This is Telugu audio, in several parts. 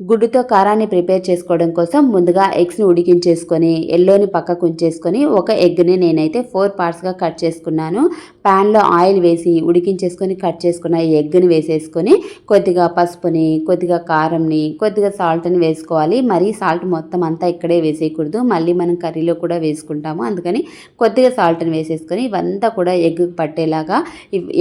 గుడ్డుతో కారాన్ని ప్రిపేర్ చేసుకోవడం కోసం ముందుగా ఎగ్స్ని ఉడికించేసుకొని ఎల్లోని పక్కకు ఉంచేసుకొని ఒక ఎగ్ని నేనైతే ఫోర్ పార్ట్స్గా కట్ చేసుకున్నాను. ప్యాన్లో ఆయిల్ వేసి ఉడికించేసుకొని కట్ చేసుకున్న ఈ ఎగ్ని వేసేసుకొని కొద్దిగా పసుపుని కొద్దిగా కారంని కొద్దిగా సాల్ట్ని వేసుకోవాలి. మరీ సాల్ట్ మొత్తం అంతా ఇక్కడే వేసేయకూడదు. మళ్ళీ మనం కర్రీలో కూడా వేసుకుంటాము. అందుకని కొద్దిగా సాల్ట్ని వేసేసుకొని ఇవంతా కూడా ఎగ్ పట్టేలాగా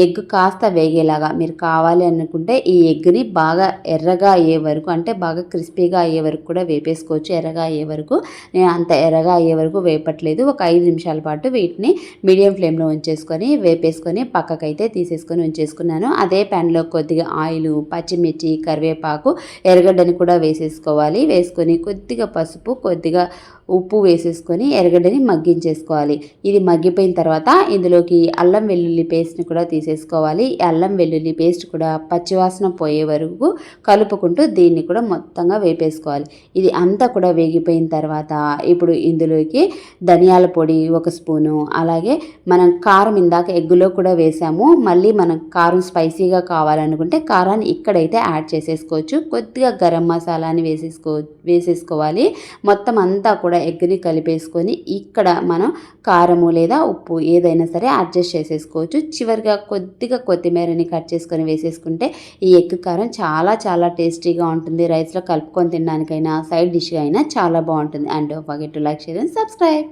ఎగ్ కాస్త వేగేలాగా మీరు కావాలి అనుకుంటే ఈ ఎగ్ని బాగా ఎర్రగా అయ్యే వరకు అంటే బాగా క్రిస్పీగా అయ్యే వరకు కూడా వేపేసుకోవచ్చు ఎర్రగా అయ్యే వరకు. నేను అంత ఎర్రగా అయ్యే వరకు వేపట్లేదు. ఒక ఐదు నిమిషాల పాటు వీటిని మీడియం ఫ్లేమ్లో ఉంచేసుకొని వేపేసుకొని పక్కకైతే తీసేసుకొని ఉంచేసుకున్నాను. అదే ప్యాన్లో కొద్దిగా ఆయిల్ పచ్చిమిర్చి కరివేపాకు ఎర్రగడ్డని కూడా వేసేసుకోవాలి. వేసుకొని కొద్దిగా పసుపు కొద్దిగా ఉప్పు వేసేసుకొని ఎర్రగడ్డని మగ్గించేసుకోవాలి. ఇది మగ్గిపోయిన తర్వాత ఇందులోకి అల్లం వెల్లుల్లి పేస్ట్ని కూడా తీసేసుకోవాలి. అల్లం వెల్లుల్లి పేస్ట్ కూడా పచ్చివాసన పోయే వరకు కలుపుకుంటూ దీన్ని కూడా మొత్తంగా వేపేసుకోవాలి. ఇది అంతా కూడా వేగిపోయిన తర్వాత ఇప్పుడు ఇందులోకి ధనియాల పొడి ఒక స్పూను అలాగే మనం కారం ఇందాక ఎగ్గులో కూడా వేసాము. మళ్ళీ మనం కారం స్పైసీగా కావాలనుకుంటే కారాన్ని ఇక్కడైతే యాడ్ చేసేసుకోవచ్చు. కొద్దిగా గరం మసాలాని వేసేసుకో వేసేసుకోవాలి. మొత్తం అంతా కూడా ఎగ్గుని కలిపేసుకొని ఇక్కడ మనం కారము లేదా ఉప్పు ఏదైనా సరే అడ్జస్ట్ చేసేసుకోవచ్చు. చివరిగా కొద్దిగా కొత్తిమీరని కట్ చేసుకొని వేసేసుకుంటే ఈ ఎగ్ కారం చాలా చాలా టేస్టీగా ఉంటుంది. రైస్లో కలుపుకొని తినడానికైనా సైడ్ డిష్గా అయినా చాలా బాగుంటుంది. And forget to like share and subscribe.